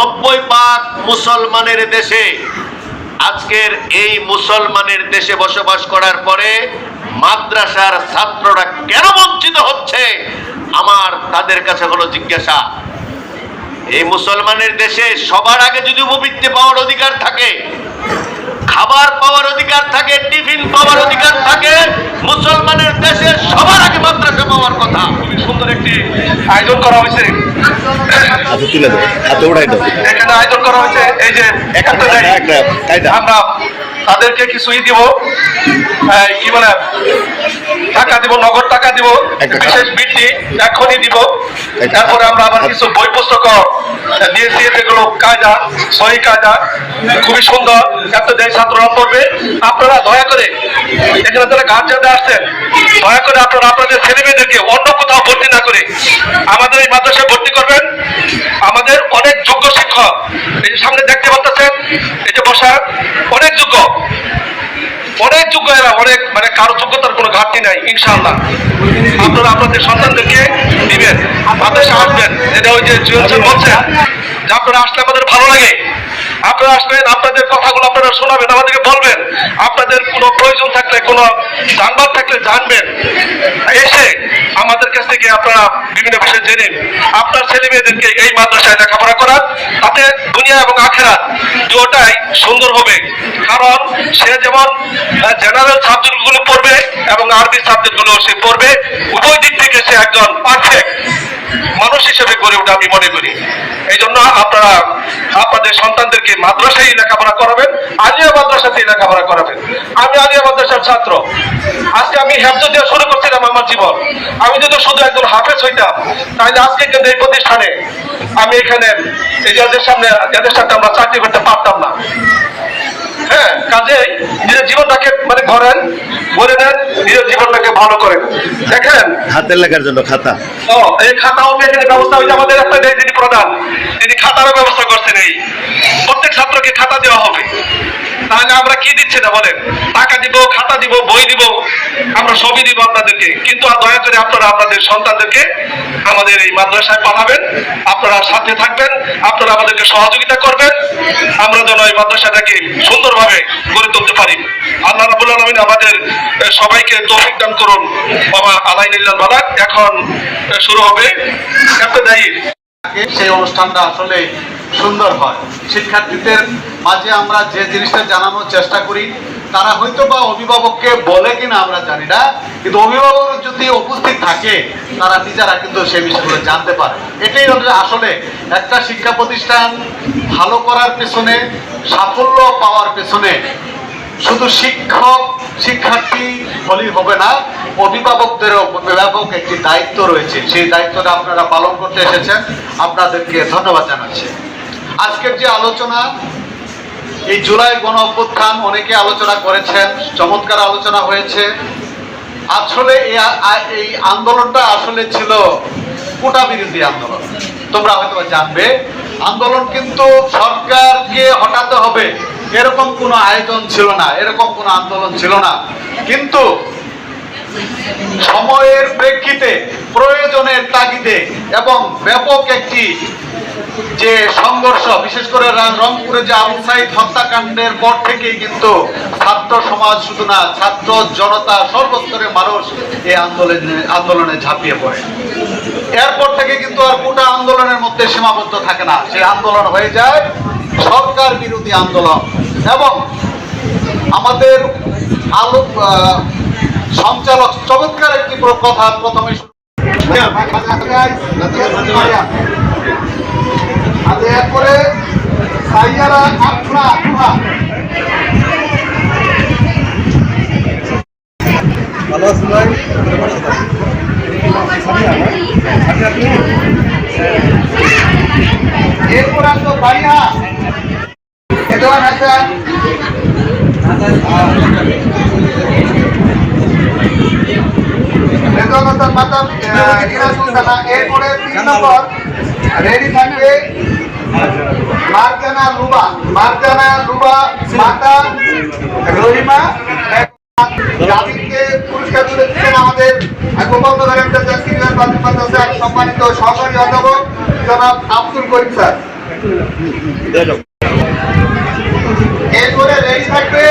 নব্বই পাক মুসলমানের দেশে, আজকের এই মুসলমানের দেশে বসবাস করার পরে মাদ্রাসার ছাত্ররা কেন বঞ্চিত হচ্ছে? আমার তাদের কাছে হলো জিজ্ঞাসা। এই মুসলমানের দেশে সবার আগে যদি উপবৃত্তি পাওয়ার অধিকার থাকে খাবার পাওয়ার অধিকার থাকে টিফিন পাওয়ার অধিকার থাকে মুসলমানের দেশে সবার আগে মাদ্রাসা পাওয়ার কথা। খুবই সুন্দর একটি আয়োজন করা হয়েছে। আচ্ছা এখানে আয়োজন করা হয়েছে এই যে। আমরা তাদেরকে কিছুই দিব। কি বলে? টাকা দিব নগদ টাকা দিব একটা বিশেষ বৃত্তি এখনই দিব। তারপরে আমরা আবার কিছু বই পুস্তক দিয়েছি যেগুলো কায়দা সহি কায়দা খুবই সুন্দর। এত দেয় ছাত্ররা পড়বে। আপনারা দয়া করে এখানে যারা গার্জেনরা আসছেন দয়া করে আপনারা আপনাদের ছেলে মেয়েদেরকে অন্য কোথাও ভর্তি না করে আমাদের এই মাদ্রাসায় ভর্তি করবেন। আমাদের অনেক যোগ্য শিক্ষক এই যে সামনে দেখতে পাচ্ছেন এই যে বসা অনেক যোগ্য। অনেক যোগ্য এরা অনেক মানে কারও ঘাটতি নাই, ইনশাআল্লাহ। আপনারা আপনাদের সন্তানদেরকে দিবেন মাদ্রাসা আসবেন যেটা ওই যে জুয়েল বলছেন, যে আপনারা আসলে আমাদের ভালো লাগে। আপনারা আসবেন আপনাদের কথাগুলো আপনারা শোনাবেন, আমাদেরকে বলবেন। আপনাদের কোনো প্রয়োজন থাকলে, কোনো জানবার থাকলে জানবেন। এসে আমাদের কাছ থেকে আপনারা বিভিন্ন বিষয় জেনে আপনার ছেলে মেয়েদেরকে এই মাদ্রাসায় লেখাপড়া করার তাতে দুনিয়া এবং আখেরা দুটাই সুন্দর হবে। কারণ সে যেমন জেনারেল সাবজেক্টগুলো পড়বে আরবি সাবজেক্টগুলো সে পড়বে উভয় দিক থেকে সে একজন পারফেক্ট মানুষ হিসেবে গড়ে ওঠে আমি মনে করি। এই জন্য আপনারা, আপনাদের সন্তানদেরকে মাদ্রাসায় লেখাপড়া করাবেন, আলিয়া মাদ্রাসাতেই লেখাপড়া করাবেন। আমি আলিয়া মাদ্রাসার ছাত্র। আজকে আমি হেফজ দিয়ে শুরু করছিলাম আমার জীবন। আমি যদি শুধু একজন হাফেজ হইতাম, তাহলে আজকে কিন্তু এই প্রতিষ্ঠানে আমি এখানে এই যাদের সামনে, যাদের সাথে আমরা চাকরি করতে পারতাম না। হ্যাঁ কাজে নিজের জীবনটাকে মানে ধরেন বলে দেন নিজের জীবনটাকে ভালো করেন। দেখেন? হাতের লেখার জন্য খাতা। ও এই খাতাও এখানে ব্যবস্থা হয়েছে আমাদের একটা নেই যিনি প্রধান তিনি খাতারও ব্যবস্থা করছেন এই। প্রত্যেক ছাত্রকে খাতা দেওয়া হবে। তাহলে আমরা কি দিচ্ছি না বলেন? টাকা দিব, খাতা দিব, বই দিব, আমরা সবই দিব আপনাদেরকে। কিন্তু আর দয়া করে আপনারা আপনাদের সন্তানদেরকে আমাদের এই মাদ্রাসায় পাঠাবেন। আপনারা সাথে থাকবেন, আপনারা আমাদেরকে সহযোগিতা করবেন। আমরা যেন এই মাদ্রাসাটাকে সুন্দরভাবে গড়ে তুলতে পারি। আল্লাহ রাবুল আলমিন আমাদের সবাইকে তৌফিক দান করুন। বাবা আলাইনিল্লাহ বালাক এখন শুরু হবে সেই অনুষ্ঠানটা আসলে সুন্দর হয়। শিক্ষার্থীদের মাঝে আমরা যে জিনিসটা জানানোর চেষ্টা করি, তারা হয়তো বা অভিভাবককে বলে কিনা আমরা জানি না, কিন্তু অভিভাবক যদি উপস্থিত থাকে, তারা নিজেরা কিন্তু সেই বিষয়গুলো জানতে পারে। এটাই আসলে একটা শিক্ষা প্রতিষ্ঠান ভালো করার পেছনে, সাফল্য পাওয়ার পেছনে। শুধু শিক্ষক, শিক্ষার্থী হলেই হবে না, অভিভাবকদেরও ব্যাপক একটি দায়িত্ব রয়েছে। সেই দায়িত্বটা আপনারা পালন করতে এসেছেন। আপনাদেরকে ধন্যবাদ জানাচ্ছি। আজকের যে আলোচনা, এই জুলাই গণ অভ্যুত্থান অনেকে আলোচনা করেছেন, চমৎকার আলোচনা হয়েছে। আসলে এই আন্দোলনটা আসলে ছিল কোটা বিরোধী আন্দোলন। তোমরা হয়তো জানবে, আন্দোলন কিন্তু সরকারকে হটাতে হবে। এরকম কোনো আয়োজন ছিল না, এরকম কোনো আন্দোলন ছিল না। কিন্তু সময়ের প্রেক্ষিতে, প্রয়োজনের তাগিদে এবং ব্যাপক একটি যে সংঘর্ষ, বিশেষ করে রংপুরে যে আবু সাইদ হত্যাকাণ্ডের পর থেকেই কিন্তু ছাত্র সমাজ শুধু না, ছাত্র জনতা সর্বস্তরের মানুষ এই আন্দোলনে আন্দোলনে ঝাঁপিয়ে পড়ে। এরপর থেকে কিন্তু আর গোটা আন্দোলনের মধ্যে সীমাবদ্ধ থাকে না। সেই আন্দোলন হয়ে যায় সরকার বিরোধী আন্দোলন এবং আমাদের আলো সঞ্চালক চমৎকার একটি কথা প্রথমে শুরু- আচ্ছা, এরপরে সাইয়ারা আফরা আফরা এরপর আসতো বাড়িয়া এবার আছে বেদনতার মাতা ইরাজুল খানা এরপরে তিন নম্বর রেডি থাকবে আমাদের গোপালনগরের সিনিয়র সম্মানিত সহকারী অধ্যাপক জনাব এরপরে রেডি থাকবে